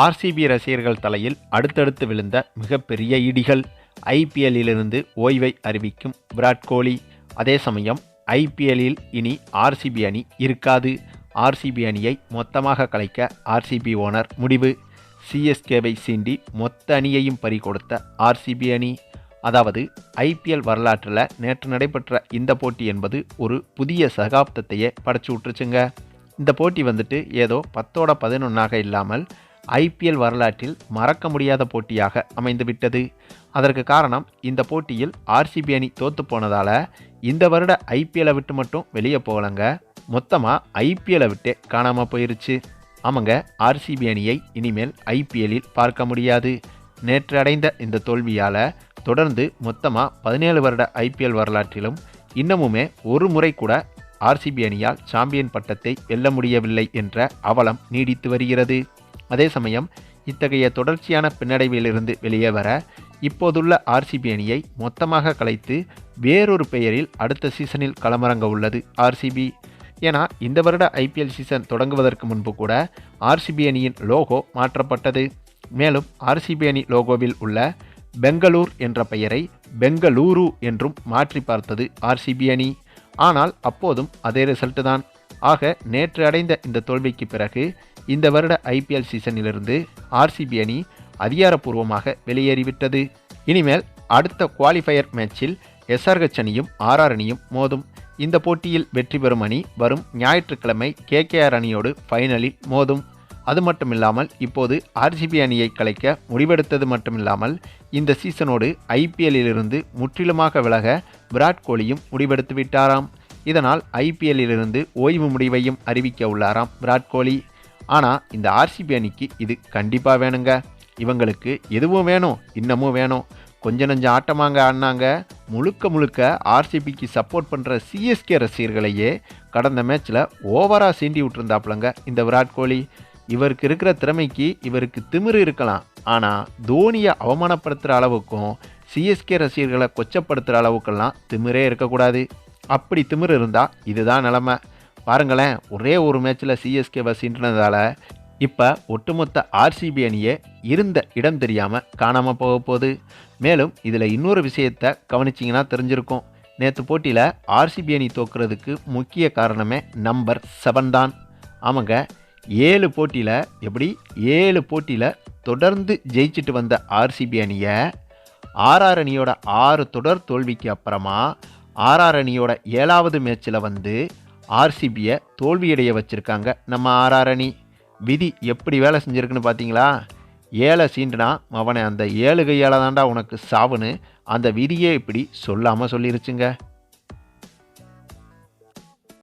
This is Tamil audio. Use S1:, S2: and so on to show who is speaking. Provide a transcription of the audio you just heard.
S1: ஆர்சிபி ரசிகர்கள் தலையில் அடுத்தடுத்து விழுந்த மிகப்பெரிய இடிகள். ஐபிஎல்லிலிருந்து ஓய்வை அறிவிக்கும் விராட் கோலி. அதே சமயம் ஐபிஎல்லில் இனி ஆர்சிபி அணி இருக்காது. ஆர்சிபி அணியை மொத்தமாக கலைக்க ஆர்சிபி ஓனர் முடிவு. சிஎஸ்கேவை சீண்டி மொத்த அணியையும் பறிகொடுத்த ஆர்சிபி அணி. அதாவது ஐபிஎல் வரலாற்றில் நேற்று நடைபெற்ற இந்த போட்டி என்பது ஒரு புதிய சகாப்தத்தையே படைச்சு விட்டுருச்சுங்க. இந்த போட்டி வந்துட்டு ஏதோ பத்தோட பதினொன்றாக இல்லாமல் ஐபிஎல் வரலாற்றில் மறக்க முடியாத போட்டியாக அமைந்துவிட்டது அதற்கு காரணம் இந்த போட்டியில் ஆர்சிபி அணி தோத்து போனதால் இந்த வருட ஐபிஎல்லை விட்டு மட்டும் வெளியே போகலங்க. மொத்தமாக ஐபிஎல்லை விட்டே காணாமல் போயிருச்சு. ஆமாங்க ஆர்சிபி அணியை இனிமேல் ஐபிஎல்லில் பார்க்க முடியாது. நேற்று அடைந்த இந்த தோல்வியால் தொடர்ந்து மொத்தமாக பதினேழு வருட ஐபிஎல் வரலாற்றிலும் இன்னமுமே ஒரு முறை கூட ஆர்சிபி அணியால் சாம்பியன் பட்டத்தை வெல்ல முடியவில்லை என்ற அவலம் நீடித்து வருகிறது. அதே சமயம் இத்தகைய தொடர்ச்சியான பின்னடைவிலிருந்து வெளியே வர இப்போதுள்ள ஆர்சிபி அணியை மொத்தமாக கலைத்து வேறொரு பெயரில் அடுத்த சீசனில் களமிறங்க உள்ளது ஆர்சிபி ஏன்னா இந்த வருட ஐபிஎல் சீசன் தொடங்குவதற்கு முன்பு கூட ஆர்சிபி அணியின் லோகோ மாற்றப்பட்டது. மேலும் ஆர்சிபி அணி லோகோவில் உள்ள பெங்களூர் என்ற பெயரை பெங்களூரு என்றும் மாற்றி பார்த்தது ஆர்சிபி அணி. ஆனால் அப்போதும் அதே ரிசல்ட் தான். ஆக நேற்று அடைந்த இந்த தோல்விக்கு பிறகு இந்த வருட ஐபிஎல் சீசனிலிருந்து ஆர்சிபி அணி அதிகாரப்பூர்வமாக வெளியேறிவிட்டது. இனிமேல் அடுத்த குவாலிஃபயர் மேட்சில் எஸ்ஆர்ஹெச் அணியும் ஆர்ஆர் அணியும் மோதும். இந்த போட்டியில் வெற்றி பெறும் அணி வரும் ஞாயிற்றுக்கிழமை கேகேஆர் அணியோடு ஃபைனலில் மோதும். அது மட்டுமில்லாமல் இப்போது ஆர்சிபி அணியை கலைக்க முடிவெடுத்தது மட்டுமில்லாமல் இந்த சீசனோடு ஐபிஎல்லிலிருந்து முற்றிலுமாக விலக விராட் கோலியும் முடிவெடுத்து விட்டாராம் இதனால் ஐபிஎல்லிலிருந்து ஓய்வு முடிவையும் அறிவிக்க உள்ளாராம் விராட் கோலி. ஆனால் இந்த ஆர்சிபி அணிக்கு இது கண்டிப்பாக வேணுங்க. இவங்களுக்கு எதுவும் வேணும் இன்னமும் வேணும். கொஞ்ச நஞ்சம் ஆட்டமாங்க ஆடினாங்க. முழுக்க முழுக்க ஆர்சிபிக்கு சப்போர்ட் பண்ணுற சிஎஸ்கே ரசிகர்களையே கடந்த மேட்ச்சில் ஓவராக சீண்டி விட்டுருந்தாப்புலங்க இந்த விராட் கோலி. இவருக்கு இருக்கிற திறமைக்கு இவருக்கு திமிரு இருக்கலாம். ஆனால் தோனியை அவமானப்படுத்துகிற அளவுக்கும் சிஎஸ்கே ரசிகர்களை கொச்சப்படுத்துகிற அளவுக்கெல்லாம் திமிரே இருக்கக்கூடாது. அப்படி திமிரு இருந்தால் இதுதான் நிலமை. பாருங்களேன் ஒரே ஒரு மேட்ச்சில் சிஎஸ்கே வசின்றதால இப்போ ஒட்டுமொத்த ஆர்சிபி அணியே இருந்த இடம் தெரியாமல் காணாமல் போக போகுது. மேலும் இதில் இன்னொரு விஷயத்தை கவனிச்சிங்கன்னா தெரிஞ்சிருக்கும். நேற்று போட்டியில் ஆர்சிபி அணி தோக்குறதுக்கு முக்கிய காரணமே நம்பர் செவன் தான். ஆமாங்க ஏழு போட்டியில் எப்படி ஏழு போட்டியில் தொடர்ந்து ஜெயிச்சிட்டு வந்த ஆர்சிபி அணியை ஆர்ஆர் அணியோட ஆறு தொடர் தோல்விக்கு அப்புறமா ஆர்ஆர் அணியோட ஏழாவது மேட்ச்சில் வந்து ஆர்சிபியை தோல்வியடைய வச்சுருக்காங்க. நம்ம ஆர்ஆர் அணி விதி எப்படி வேலை செஞ்சுருக்குன்னு பார்த்தீங்களா ஏழை சீண்டுனா அவனை அந்த ஏழு கையால் தாண்டா உனக்கு சாவுன்னு அந்த விதியே இப்படி சொல்லாமல் சொல்லிருச்சுங்க.